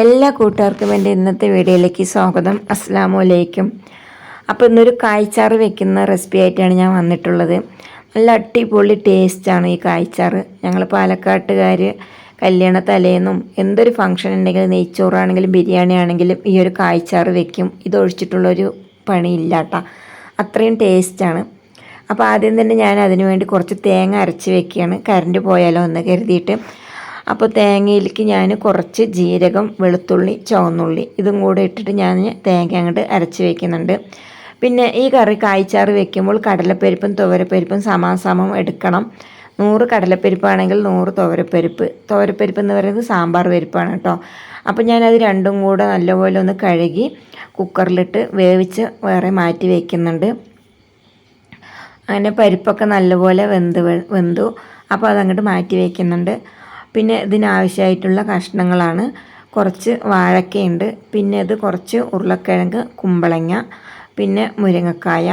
എല്ലാ കൂട്ടുകാർക്കും എന്റെ ഇന്നത്തെ വീഡിയോയിലേക്ക് സ്വാഗതം. അസ്സാമു അലൈക്കും. അപ്പോൾ ഇന്നൊരു കായ്ച്ചാറ് വെക്കുന്ന റെസിപ്പി ആയിട്ടാണ് ഞാൻ വന്നിട്ടുള്ളത്. നല്ല അടിപൊളി ടേസ്റ്റാണ് ഈ കായ്ച്ചാറ്. ഞങ്ങൾ പാലക്കാട്ടുകാർ കല്യാണ തലേന്നും എന്തൊരു ഫംഗ്ഷൻ ഉണ്ടെങ്കിലും നെയ്ച്ചോറാണെങ്കിലും ബിരിയാണി ആണെങ്കിലും ഈ ഒരു കായ്ച്ചാറ് വെക്കും. ഇതൊഴിച്ചിട്ടുള്ളൊരു പണിയില്ല കേട്ടോ. അത്രയും ടേസ്റ്റാണ് അപ്പോൾ ആദ്യം തന്നെ ഞാൻ അതിനു വേണ്ടി കുറച്ച് തേങ്ങ അരച്ച് വെക്കുകയാണ്. കറണ്ട് പോയാലോ എന്ന് കരുതിയിട്ട് അപ്പോൾ തേങ്ങയിലേക്ക് ഞാൻ കുറച്ച് ജീരകം വെളുത്തുള്ളി ചുവന്നുള്ളി ഇതും കൂടെ ഇട്ടിട്ട് ഞാൻ തേങ്ങ അങ്ങോട്ട് അരച്ച് വയ്ക്കുന്നുണ്ട് പിന്നെ ഈ കറി കായ്ച്ചാറ് വെക്കുമ്പോൾ കടലപ്പരിപ്പും തുവരപ്പരിപ്പും സമാസമം എടുക്കണം. നൂറ് കടലപ്പരിപ്പാണെങ്കിൽ നൂറ് തുവരപ്പരിപ്പ് തുവരപ്പരിപ്പ് എന്ന് പറയുന്നത് സാമ്പാർ പരിപ്പാണ് കേട്ടോ. അപ്പോൾ ഞാനത് രണ്ടും കൂടെ നല്ലപോലെ ഒന്ന് കഴുകി കുക്കറിലിട്ട് വേവിച്ച് വേറെ മാറ്റി വയ്ക്കുന്നുണ്ട് അങ്ങനെ പരിപ്പൊക്കെ നല്ലപോലെ വെന്ത് വെന്തു. അപ്പോൾ അതങ്ങോട്ട് മാറ്റി വയ്ക്കുന്നുണ്ട് പിന്നെ ഇതിനാവശ്യമായിട്ടുള്ള കഷ്ണങ്ങളാണ്. കുറച്ച് വാഴക്കയുണ്ട്. പിന്നെ ഇത് കുറച്ച് ഉരുളക്കിഴങ്ങ് കുമ്പളങ്ങ പിന്നെ മുരിങ്ങക്കായ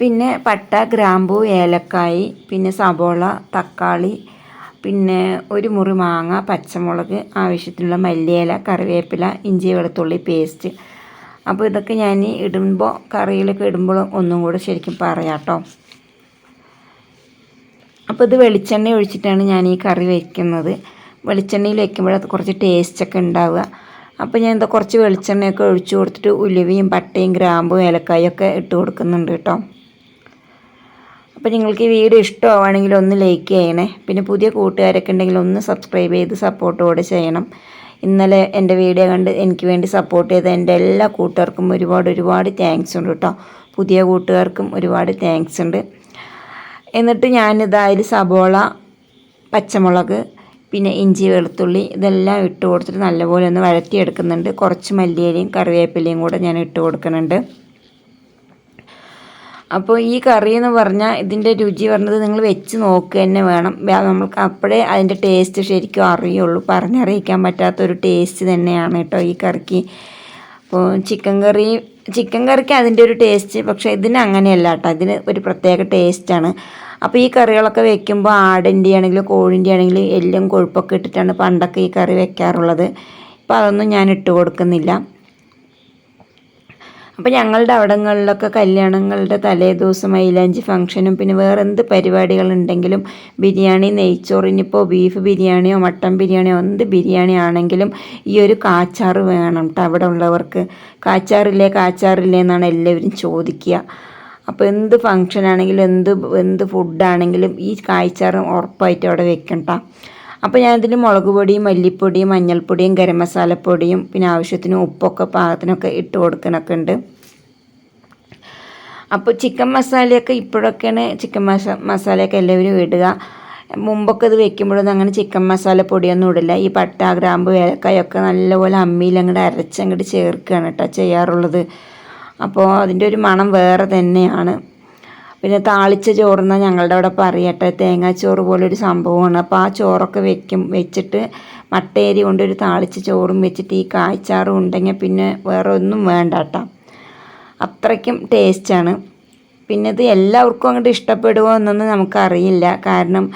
പിന്നെ പട്ട ഗ്രാമ്പു ഏലക്കായി പിന്നെ സബോള തക്കാളി പിന്നെ ഒരു മുറി മാങ്ങ പച്ചമുളക് ആവശ്യത്തിനുള്ള മല്ലിയില കറിവേപ്പില ഇഞ്ചി വെളുത്തുള്ളി പേസ്റ്റ്. അപ്പോൾ ഇതൊക്കെ ഞാൻ ഇടുമ്പോൾ കറിയിലൊക്കെ ഇടുമ്പോൾ ഒന്നും കൂടെ ശരിക്കും പറയാം കേട്ടോ. അപ്പോൾ ഇത് വെളിച്ചെണ്ണ ഒഴിച്ചിട്ടാണ് ഞാൻ ഈ കറി വയ്ക്കുന്നത് വെളിച്ചെണ്ണയിൽ വയ്ക്കുമ്പോൾ അത് കുറച്ച് ടേസ്റ്റൊക്കെ ഉണ്ടാവുക. അപ്പോൾ ഞാൻ എന്താ കുറച്ച് വെളിച്ചെണ്ണയൊക്കെ ഒഴിച്ചു കൊടുത്തിട്ട് ഉലുവയും പട്ടയും ഗ്രാമ്പും ഏലക്കായും ഒക്കെ ഇട്ട് കൊടുക്കുന്നുണ്ട് കേട്ടോ. അപ്പോൾ നിങ്ങൾക്ക് ഈ വീഡിയോ ഇഷ്ടമാവുകയാണെങ്കിൽ ഒന്ന് ലൈക്ക് ചെയ്യണേ. പിന്നെ പുതിയ കൂട്ടുകാരൊക്കെ ഉണ്ടെങ്കിൽ ഒന്ന് സബ്സ്ക്രൈബ് ചെയ്ത് സപ്പോർട്ടോടെ ചെയ്യണം. ഇന്നലെ എന്റെ വീഡിയോ കണ്ട് എനിക്ക് വേണ്ടി സപ്പോർട്ട് ചെയ്ത എന്റെ എല്ലാ കൂട്ടുകാർക്കും ഒരുപാട് ഒരുപാട് താങ്ക്സ് ഉണ്ട് കേട്ടോ. പുതിയ കൂട്ടുകാർക്കും ഒരുപാട് താങ്ക്സ് ഉണ്ട്. എന്നിട്ട് ഞാൻ അതിൽ സബോള പച്ചമുളക് പിന്നെ ഇഞ്ചി വെളുത്തുള്ളി ഇതെല്ലാം ഇട്ട് കൊടുത്തിട്ട് നല്ലപോലെ ഒന്ന് വഴറ്റിയെടുക്കുന്നുണ്ട്. കുറച്ച് മല്ലിയിലയും കറിവേപ്പിലയും കൂടെ ഞാൻ ഇട്ട് കൊടുക്കുന്നുണ്ട്. അപ്പോൾ ഈ കറി എന്ന് പറഞ്ഞാൽ ഇതിന്റെ രുചി പറഞ്ഞത് നിങ്ങൾ വെച്ച് നോക്കുക തന്നെ വേണം. നമ്മൾക്ക് അപ്പോഴേ അതിന്റെ ടേസ്റ്റ് ശരിക്കും അറിയുള്ളൂ. പറഞ്ഞറിയിക്കാൻ പറ്റാത്തൊരു ടേസ്റ്റ് തന്നെയാണ് കേട്ടോ ഈ കറിക്ക്. അപ്പോൾ ചിക്കൻ കറി ചിക്കൻ കറിക്ക് അതിന്റെ ഒരു ടേസ്റ്റ് പക്ഷേ ഇതിന് അങ്ങനെയല്ല കേട്ടോ. ഇതിന് ഒരു പ്രത്യേക ടേസ്റ്റാണ് അപ്പോൾ ഈ കറികളൊക്കെ വെക്കുമ്പോൾ ആടിന്റെ ആണെങ്കിലും കോഴിന്റെ ആണെങ്കിലും എല്ലാം കൊഴുപ്പൊക്കെ ഇട്ടിട്ടാണ് പണ്ടൊക്കെ ഈ കറി വെക്കാറുള്ളത്. ഇപ്പോൾ അതൊന്നും ഞാൻ ഇട്ട് കൊടുക്കുന്നില്ല. അപ്പോൾ ഞങ്ങളുടെ അവിടങ്ങളിലൊക്കെ കല്യാണങ്ങളുടെ തലേ ദിവസം മൈലാഞ്ചി ഫംഗ്ഷനും പിന്നെ വേറെ എന്ത് പരിപാടികളുണ്ടെങ്കിലും ബിരിയാണി നെയ്ച്ചോറിനിപ്പോൾ ബീഫ് ബിരിയാണിയോ മട്ടൻ ബിരിയാണിയോ എന്ത് ബിരിയാണി ആണെങ്കിലും ഈ ഒരു കാച്ചാറ് വേണം കേട്ടോ അവിടെ ഉള്ളവർക്ക്. കാച്ചാറില്ലേ കാച്ചാറില്ലേ എന്നാണ് എല്ലാവരും ചോദിക്കുക. അപ്പോൾ എന്ത് ഫംഗ്ഷനാണെങ്കിലും എന്ത് എന്ത് ഫുഡാണെങ്കിലും ഈ കാഴ്ചാറും ഉറപ്പായിട്ട് അവിടെ വെക്കണ്ട. അപ്പോൾ ഞാനിതിൽ മുളക് പൊടിയും മല്ലിപ്പൊടിയും മഞ്ഞൾപ്പൊടിയും ഗരം മസാലപ്പൊടിയും പിന്നെ ആവശ്യത്തിന് ഉപ്പൊക്കെ പാകത്തിനൊക്കെ ഇട്ട് കൊടുക്കണൊക്കെ ഉണ്ട് അപ്പോൾ ചിക്കൻ മസാലയൊക്കെ ഇപ്പോഴൊക്കെയാണ് ചിക്കൻ മസ മസാലയൊക്കെ എല്ലാവരും ഇടുക. മുമ്പൊക്കെ ഇത് വെക്കുമ്പോഴൊന്നും അങ്ങനെ ചിക്കൻ മസാല പൊടിയൊന്നും ഇടില്ല. ഈ പട്ട ഗ്രാമ്പ് ഏലക്കായൊക്കെ നല്ലപോലെ അമ്മിയിൽ അങ്ങോട്ട് അരച്ചങ്ങോട്ട് ചേർക്കുകയാണ് കേട്ടോ ചെയ്യാറുള്ളത്. അപ്പോൾ അതിന്റെ ഒരു മണം വേറെ തന്നെയാണ്. പിന്നെ താളിച്ച ചോറെന്നാൽ ഞങ്ങളുടെ അവിടെ പറയട്ടെ. തേങ്ങാച്ചോറ് പോലൊരു സംഭവമാണ്. അപ്പോൾ ആ ചോറൊക്കെ വെക്കും വെച്ചിട്ട് മട്ടേരി കൊണ്ടൊരു താളിച്ച ചോറും വെച്ചിട്ട് ഈ കായ്ച്ചാറും ഉണ്ടെങ്കിൽ പിന്നെ വേറെ ഒന്നും വേണ്ട കേട്ടോ അത്രയ്ക്കും ടേസ്റ്റാണ് പിന്നെ ഇത് എല്ലാവർക്കും അങ്ങോട്ട് ഇഷ്ടപ്പെടുമോ എന്നൊന്നും നമുക്കറിയില്ല. കാരണം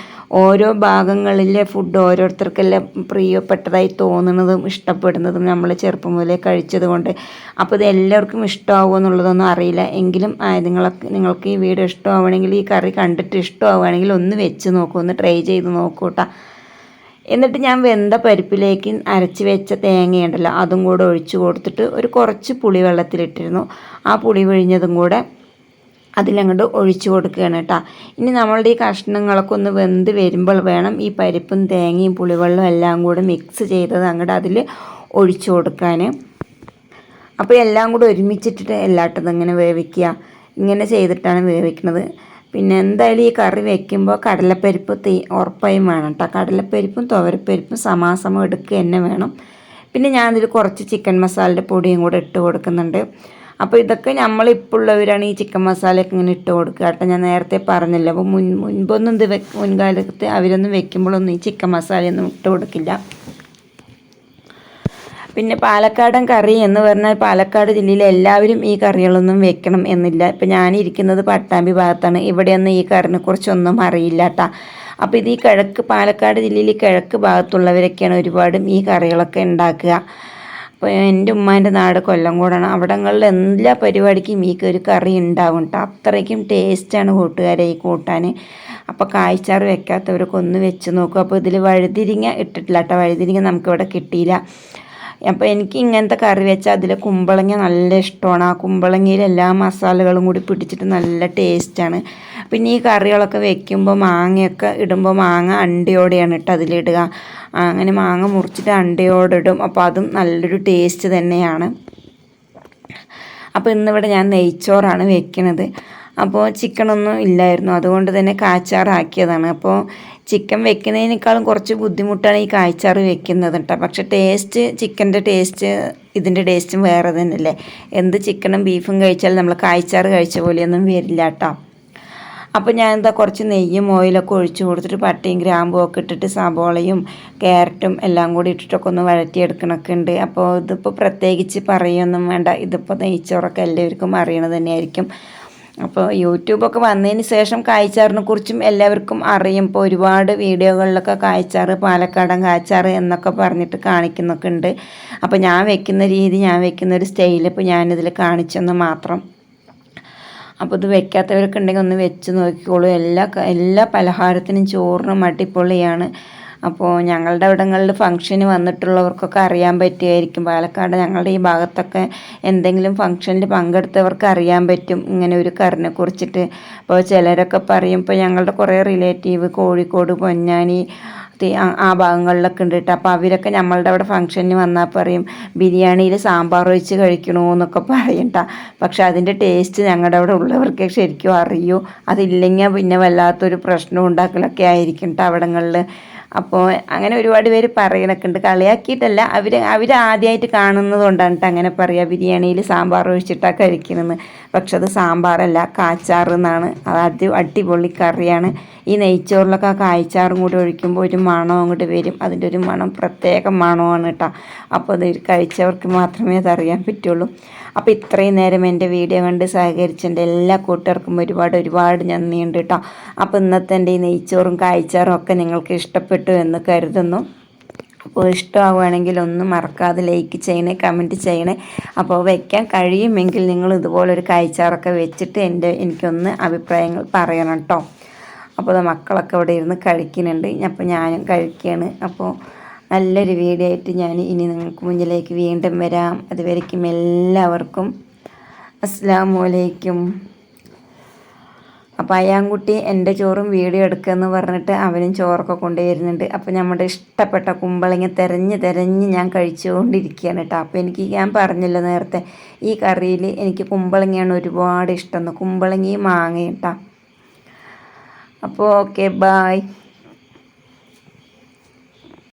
ഓരോ ഭാഗങ്ങളിലെ ഫുഡ് ഓരോരുത്തർക്കെല്ലാം പ്രിയപ്പെട്ടതായി തോന്നുന്നതും ഇഷ്ടപ്പെടുന്നതും നമ്മൾ ചെറുപ്പം മുതലേ കഴിച്ചത് കൊണ്ട്. അപ്പോൾ ഇത് എല്ലാവർക്കും ഇഷ്ടമാവുമോ എന്നുള്ളതൊന്നും അറിയില്ല. എങ്കിലും നിങ്ങളൊക്കെ നിങ്ങൾക്ക് ഈ വീഡിയോ ഇഷ്ടമാവുകയാണെങ്കിൽ ഈ കറി കണ്ടിട്ട് ഇഷ്ടമാവുകയാണെങ്കിൽ ഒന്ന് വെച്ച് നോക്കൂ ഒന്ന് ട്രൈ ചെയ്ത് നോക്കൂട്ടാ. എന്നിട്ട് ഞാൻ വെന്ത പരിപ്പിലേക്ക് അരച്ച് വെച്ച തേങ്ങയുണ്ടല്ലോ അതും കൂടെ ഒഴിച്ച് കൊടുത്തിട്ട് ഒരു കുറച്ച് പുളി വെള്ളത്തിലിട്ടിരുന്നു ആ പുളി പിഴിഞ്ഞതും കൂടെ അതിലങ്ങോട്ട് ഒഴിച്ചു കൊടുക്കുകയാണ് കേട്ടോ ഇനി നമ്മളുടെ ഈ കഷ്ണങ്ങളൊക്കെ ഒന്ന് വെന്ത് വരുമ്പോൾ വേണം ഈ പരിപ്പും തേങ്ങയും പുളിവെള്ളവും എല്ലാം കൂടെ മിക്സ് ചെയ്തത് അങ്ങോട്ട് അതിൽ ഒഴിച്ചു കൊടുക്കാൻ അപ്പോൾ എല്ലാം കൂടെ ഒരുമിച്ചിട്ടിട്ട് എല്ലാട്ടതും ഇങ്ങനെ വേവിക്കുക. ഇങ്ങനെ ചെയ്തിട്ടാണ് വേവിക്കുന്നത് പിന്നെ എന്തായാലും ഈ കറി വെക്കുമ്പോൾ കടലപ്പരിപ്പ് തീ ഉറപ്പായും വേണം കേട്ടോ കടലപ്പരിപ്പും തുവരപ്പരിപ്പും സമാസമം എടുക്കുക തന്നെ വേണം. പിന്നെ ഞാനതിൽ കുറച്ച് ചിക്കൻ മസാലയുടെ പൊടിയും കൂടെ ഇട്ട് കൊടുക്കുന്നുണ്ട്. അപ്പോൾ ഇതൊക്കെ നമ്മളിപ്പോൾ ഉള്ളവരാണ് ഈ ചിക്കൻ മസാലയൊക്കെ ഇങ്ങനെ ഇട്ട് കൊടുക്കുക കേട്ടോ. ഞാൻ നേരത്തെ പറഞ്ഞില്ല അപ്പോൾ മുൻ മുൻപൊന്നും ഇത് വെ മുൻകാലത്ത് അവരൊന്നും വെക്കുമ്പോഴൊന്നും ഈ ചിക്കൻ മസാലയൊന്നും ഇട്ട് കൊടുക്കില്ല. പിന്നെ പാലക്കാടൻ കറി എന്ന് പറഞ്ഞാൽ പാലക്കാട് ജില്ലയിലെ എല്ലാവരും ഈ കറികളൊന്നും വെക്കണം എന്നില്ല. ഇപ്പം ഞാനിരിക്കുന്നത് പട്ടാമ്പി ഭാഗത്താണ്. ഇവിടെയൊന്നും ഈ കറിനെ കുറിച്ചൊന്നും അറിയില്ല കേട്ടോ. അപ്പോൾ ഇത് ഈ കിഴക്ക് പാലക്കാട് ജില്ലയിൽ കിഴക്ക് ഭാഗത്തുള്ളവരൊക്കെയാണ് ഒരുപാടും ഈ കറികളൊക്കെ ഉണ്ടാക്കുക. അപ്പോൾ എന്റെ ഉമ്മാന്റെ നാട് കൊല്ലംകോടാണ്. അവിടങ്ങളിൽ എല്ലാ പരിപാടിക്കും ഈ ഒരു കറി ഉണ്ടാവും കേട്ടോ അത്രയ്ക്കും ടേസ്റ്റാണ് കൂട്ടുകാരെ ഈ കൂട്ടാൻ അപ്പോൾ കാഴ്ചാറ് വെക്കാത്തവരൊക്കെ ഒന്ന് വെച്ച് നോക്കും. അപ്പോൾ ഇതിൽ വഴുതിരിങ്ങ ഇട്ടിട്ടില്ല കേട്ടോ വഴുതിരിങ്ങ നമുക്കിവിടെ കിട്ടിയില്ല. അപ്പോൾ എനിക്ക് ഇങ്ങനത്തെ കറി വെച്ചാൽ അതിൽ കുമ്പളങ്ങ നല്ല ഇഷ്ടമാണ്. ആ കുമ്പളങ്ങയിൽ എല്ലാ മസാലകളും കൂടി പിടിച്ചിട്ട് നല്ല ടേസ്റ്റാണ് പിന്നെ ഈ കറികളൊക്കെ വെക്കുമ്പോൾ മാങ്ങയൊക്കെ ഇടുമ്പോൾ മാങ്ങ അണ്ടിയോടെയാണ് ഇട്ട് അതിലിടുക. അങ്ങനെ മാങ്ങ മുറിച്ചിട്ട് അണ്ടിയോടിടും അപ്പോൾ അതും നല്ലൊരു ടേസ്റ്റ് തന്നെയാണ്. അപ്പോൾ ഇന്നിവിടെ ഞാൻ നെയ്ച്ചോറാണ് വെക്കുന്നത് അപ്പോൾ ചിക്കനൊന്നും ഇല്ലായിരുന്നു. അതുകൊണ്ട് തന്നെ കാച്ചാറാക്കിയതാണ് അപ്പോൾ ചിക്കൻ വെക്കുന്നതിനേക്കാളും കുറച്ച് ബുദ്ധിമുട്ടാണ് ഈ കായ്ച്ചാറ് വെക്കുന്നത് കേട്ടോ പക്ഷെ ടേസ്റ്റ് ചിക്കന്റെ ടേസ്റ്റ് ഇതിന്റെ ടേസ്റ്റും വേറെ തന്നെയല്ലേ. എന്ത് ചിക്കനും ബീഫും കഴിച്ചാൽ നമ്മൾ കായ്ച്ചാറ് കഴിച്ച പോലെയൊന്നും വരില്ല കേട്ടോ അപ്പോൾ ഞാൻ എന്താ കുറച്ച് നെയ്യും ഓയിലൊക്കെ ഒഴിച്ചു കൊടുത്തിട്ട് പട്ടയും ഗ്രാമ്പും ഒക്കെ ഇട്ടിട്ട് സബോളയും ക്യാരറ്റും എല്ലാം കൂടി ഇട്ടിട്ടൊക്കെ ഒന്ന് വഴറ്റിയെടുക്കണമൊക്കെ ഉണ്ട്. അപ്പോൾ ഇതിപ്പോൾ പ്രത്യേകിച്ച് പറയൊന്നും വേണ്ട. ഇതിപ്പോൾ നെയ്ച്ചോറൊക്കെ എല്ലാവർക്കും അറിയണത് തന്നെയായിരിക്കും. അപ്പോൾ യൂട്യൂബൊക്കെ വന്നതിന് ശേഷം കായ്ച്ചാറിനെ കുറിച്ചും എല്ലാവർക്കും അറിയും. ഇപ്പോൾ ഒരുപാട് വീഡിയോകളിലൊക്കെ കായ്ച്ചാറ് പാലക്കാടൻ കായ്ച്ചാറ് എന്നൊക്കെ പറഞ്ഞിട്ട് കാണിക്കുന്നൊക്കെ ഉണ്ട്. അപ്പോൾ ഞാൻ വെക്കുന്ന രീതി ഞാൻ വെക്കുന്ന ഒരു സ്റ്റൈൽ ഇപ്പോൾ ഞാനിതിൽ കാണിച്ചെന്ന് മാത്രം. അപ്പോൾ ഇത് വെക്കാത്തവരൊക്കെ ഉണ്ടെങ്കിൽ ഒന്ന് വെച്ച് നോക്കിക്കോളൂ. എല്ലാ എല്ലാ പലഹാരത്തിനും ചോറിനും അടിപൊളിയാണ്. അപ്പോൾ ഞങ്ങളുടെ അവിടങ്ങളിൽ ഫംഗ്ഷന് വന്നിട്ടുള്ളവർക്കൊക്കെ അറിയാൻ പറ്റുമായിരിക്കും. പാലക്കാട് ഞങ്ങളുടെ ഈ ഭാഗത്തൊക്കെ എന്തെങ്കിലും ഫംഗ്ഷനിൽ പങ്കെടുത്തവർക്ക് അറിയാൻ പറ്റും ഇങ്ങനെ ഒരു കറിനെ കുറിച്ചിട്ട്. അപ്പോൾ ചിലരൊക്കെ പറയും ഇപ്പോൾ ഞങ്ങളുടെ കുറേ റിലേറ്റീവ് കോഴിക്കോട് പൊന്നാനി ആ ഭാഗങ്ങളിലൊക്കെ ഉണ്ട് കേട്ടോ അപ്പോൾ അവരൊക്കെ നമ്മളുടെ അവിടെ ഫംഗ്ഷന് വന്നാൽ പറയും ബിരിയാണിയിൽ സാമ്പാർ ഒഴിച്ച് കഴിക്കണമെന്നൊക്കെ പറയും പറയണ്ട പക്ഷെ അതിന്റെ ടേസ്റ്റ് ഞങ്ങളുടെ അവിടെ ഉള്ളവർക്ക് ശരിക്കും അറിയൂ. അതില്ലെങ്കിൽ പിന്നെ വല്ലാത്തൊരു പ്രശ്നം ഉണ്ടാക്കലൊക്കെ ആയിരിക്കും കേട്ടോ അവിടങ്ങളിൽ. അപ്പോൾ അങ്ങനെ ഒരുപാട് പേര് പറയണൊക്കെ ഉണ്ട്. കളിയാക്കിയിട്ടല്ല അവർ അവർ ആദ്യമായിട്ട് കാണുന്നത് കൊണ്ടാണ് അങ്ങനെ പറയുക ബിരിയാണിയിൽ സാമ്പാർ ഒഴിച്ചിട്ടാണ് കഴിക്കണമെന്ന് പക്ഷെ അത് സാമ്പാറല്ല കാച്ചാർ എന്നാണ്. അത് അടി അടിപൊളി കറിയാണ്. ഈ നെയ്ച്ചോറിലൊക്കെ ആ കായ്ച്ചാറും കൂടി ഒഴിക്കുമ്പോൾ ഒരു മണം അങ്ങോട്ട് വരും. അതിന്റെ ഒരു മണം പ്രത്യേക മണമാണ് കേട്ടോ അപ്പോൾ അത് കഴിച്ചവർക്ക് മാത്രമേ അതറിയാൻ പറ്റുള്ളൂ. അപ്പോൾ ഇത്രയും നേരം എന്റെ വീഡിയോ കണ്ട് സഹകരിച്ചെന്റെ എല്ലാ കൂട്ടുകാർക്കും ഒരുപാട് ഒരുപാട് നന്ദിയുണ്ട് കേട്ടോ അപ്പോൾ ഇന്നത്തെ എന്റെ ഈ നെയ്ച്ചോറും കാഴ്ചാറും ഒക്കെ നിങ്ങൾക്ക് ഇഷ്ടപ്പെട്ടു എന്ന് കരുതുന്നു. അപ്പോൾ ഇഷ്ടമാവുകയാണെങ്കിൽ ഒന്ന് മറക്കാതെ ലൈക്ക് ചെയ്യണേ കമന്റ് ചെയ്യണേ. അപ്പോൾ വയ്ക്കാൻ കഴിയുമെങ്കിൽ നിങ്ങൾ ഇതുപോലൊരു കായ്ച്ചാറൊക്കെ വെച്ചിട്ട് എന്റെ എനിക്കൊന്ന് അഭിപ്രായങ്ങൾ പറയണം കേട്ടോ അപ്പോൾ മക്കളൊക്കെ ഇവിടെ ഇരുന്ന് കഴിക്കുന്നുണ്ട്. അപ്പോൾ ഞാനും കഴിക്കുകയാണ്. അപ്പോൾ നല്ലൊരു വീഡിയോ ആയിട്ട് ഞാൻ ഇനി നിങ്ങൾക്ക് മുന്നിലേക്ക് വീണ്ടും വരാം. അതുവരേക്കും എല്ലാവർക്കും അസ്സാം അപ്പോൾ അയാൻകുട്ടി എന്റെ ചോറും വീഡിയോ എടുക്കുമെന്ന് പറഞ്ഞിട്ട് അവനും ചോറൊക്കെ കൊണ്ടുവരുന്നുണ്ട്. അപ്പോൾ നമ്മുടെ ഇഷ്ടപ്പെട്ട കുമ്പളങ്ങ തിരഞ്ഞ് തിരഞ്ഞ് ഞാൻ കഴിച്ചുകൊണ്ടിരിക്കുകയാണ് കേട്ടോ. അപ്പോൾ എനിക്ക് ഞാൻ പറഞ്ഞില്ല നേരത്തെ ഈ കറിയിൽ എനിക്ക് കുമ്പളങ്ങയാണ് ഒരുപാട് ഇഷ്ടം കുമ്പളങ്ങയും മാങ്ങയും കേട്ടോ അപ്പോൾ ഓക്കെ ബായ്